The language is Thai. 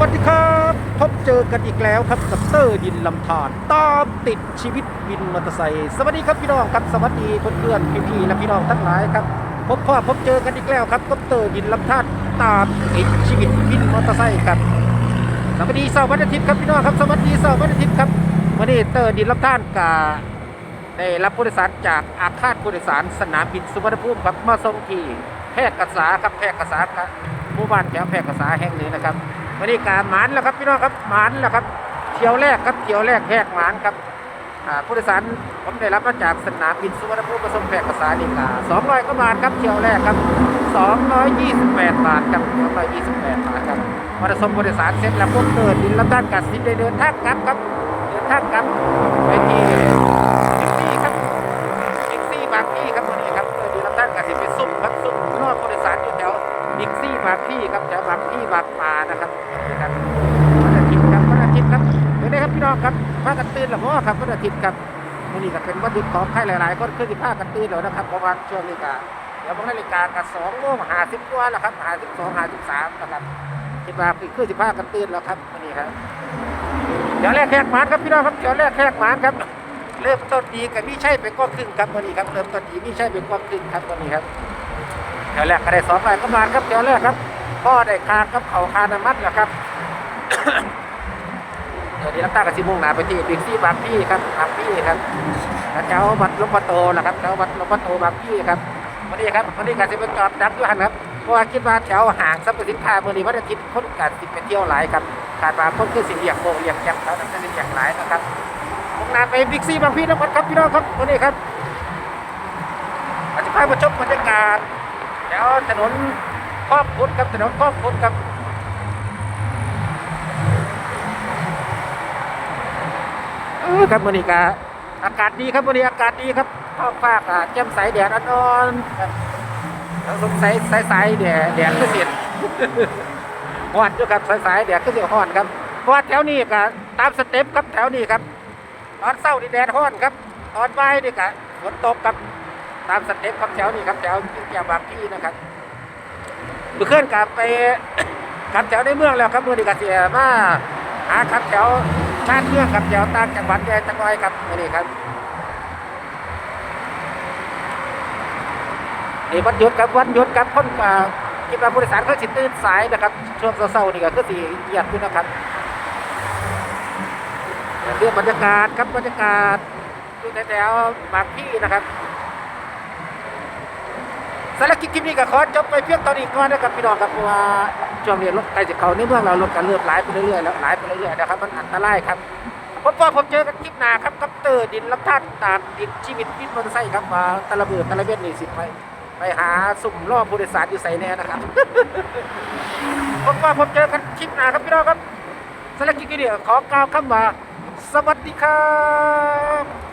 วัสดีครับ พบเจอกันอีกแล้วครับกับเตอร์ดินลำธารตามติดชีวิตวินมอเตอร์ไซค์สวัสดีครับพี่น้องครับสวัสดีเพื่อนๆพี่ๆและพี่น้องทั้งหลายครับพบพ่อพบเจอกันอีกแล้วครับกับเตอร์ดินลำธารตามติดชีวิตวินมอเตอร์ไซค์ครับสวัสดีเสาร์วันอาทิตย์ครับพี่น้องครับสวัสดีเสาร์วันอาทิตย์ครับวันนี้เตอร์ดินลำธารกาได้รับผู้โดยสารจากอาคารผู้โดยสารสนามบินสุวรรณภูมิครับมาส่งที่แพร่กษาครับแพร่กษาครับหมู่บ้านแถวแพร่กษาแห่งนี้นะครับ วันนี้การหมานแล้วครับพี่น้องครับหมานแล้วครับเที่ยวแรกครับเที่ยวแรกแหกหมานครับผู้โดยสารผมได้รับมาจากสนามบินสุวรรณภูมิประสมแพร่กษาดีกา200กว่าบาทครับเที่ยวแรกครับ 228 บาทครับ228 บาทครับมรสมผู้โดยสารเสร็จแล้วพวกเดินดินลำด้านกัดสินได้เดินทางกลับครับเดินทางกลับ บางพี่ครับแถวบางพี่บางปลานะครับนี่ครับวันอาทิตย์ครับวันอาทิตย์ครับเดี๋ยวนี้ครับพี่น้องครับพากันตื่นหรือเปล่าครับวันอาทิตย์ครับวันนี้ก็เป็นวันหยุดของใครหลาย ๆ คนคือที่พากันตื่นแล้วนะครับเพระว่าช่วงนี้ก็เดี๋ยวบางนาฬิกาก็สองโมงห้าสิบกว่าแล้วครับห้าสิบสองห้าสิบสามนะครับคิดว่าคือสิพากันตื่นแล้วครับวันนี้ครับเดี๋ยวแรกแขกหมานครับพี่น้องครับเดี๋ยวแรกแขกหมานครับเริ่มต้นดีกับพี่ใช่เป็นก้อนครึ่งครับวันนี้ครับเริ่มต้นดีพี่ใช่เป็นก้อนครึ่งครับวันนี้ครับ เดี๋ยวแรกก็ได้สองใบก็มาครับเดี๋ยวแรกครับพ่อได้คาครับเขาคานามัดแล้วครับเดี๋ยวนี้รับตากับซิมุ่งหนาไปที่บิ๊กซี่บางพี่ครับบางพี่ครับแล้วแถววัดลวงพ่อโตนะครับแถววัดลวงพ่อโตบางพี่ครับวันนี้ครับวันนี้การจะเป็นจอดดักด้วยครับเพราะว่าคิดว่าแถวห่างสรรพสินค้าเมื่อนี้วันอาทิตย์คนการติดไปเที่ยวหลายครับขาดมาคนคือสิเลียงโมงเลียงแคมแล้วนั่นก็สิเลียงหลายนะครับมุ่งหน้าไปบิ๊กซีบางพี่นะครับครับพี่น้องครับวันนี้ครับอาจจะพามาชมบรรยากาศ แถวถนนครอบพุทธครับถนนครอบพุทธครับเออครับวันนี้ก็อากาศดีครับวันนี้อากาศดีครับท้องฟ้าก็แจ่มใสแดดอ่อนๆครับแล้วสงสัยสายๆแดดแดดก็เสียดฮอนอยู่ครับสายๆแดดก็เสียฮอนครับเพราะว่าแถวนี้ก็ตามสเต็ปครับแถวนี้ครับ ตอนเช้านี่แดดร้อนครับ ตอนบ่ายนี่ก็ฝนตกครับ ตามสเต็ปครับแถวนี้ครับแถวแถวบางพี่นะครับเมื่อคืนกลับไปขับแถวในเมืองแล้วครับมื่อนี้ก็เสียมาหาขับแถวชาติเมืองขับแถวต่างจังหวัดแกจังหวัดครับมื่อนี้ครับนี่วันหยุดครับวันหยุดครับคนอ่าคิดว่าผู้โดยสารเขาสิตื่นสายนะครับช่วงเช้าๆนี่ก็คือสีเหยียดขึ้นนะครับเรื่องบรรยากาศครับบรรยากาศอยู่แถวบางพี่นะครับ สารบคลิปคลิปนี้ก็ขอจบไปเพียงตอนนี้ก่อนนะครับพี่น้องครับเพราะว่าช่วงนี้รถใกล้จะเข้าในเมืองเรารถกันเริ่มหลายไปเรื่อยๆแล้วหลายไปเรื่อยๆนะครับมันอันตรายครับผมว่าผมเจอกันคลิปหน้าครับกับเตอร์ดินลำธารตามดินชีวิตวินมอเตอร์ไซค์ครับว่าตะละเบือตะละเวนนี่สิไปไปหาสุ่มล่อผู้โดยสารอยู่ใส่แน่นะครับผมว่าผมเจอกันคลิปหน้าครับพี่น้องครับสำหรับคลิปนี้ขอกล่าวคำว่าสวัสดีครับ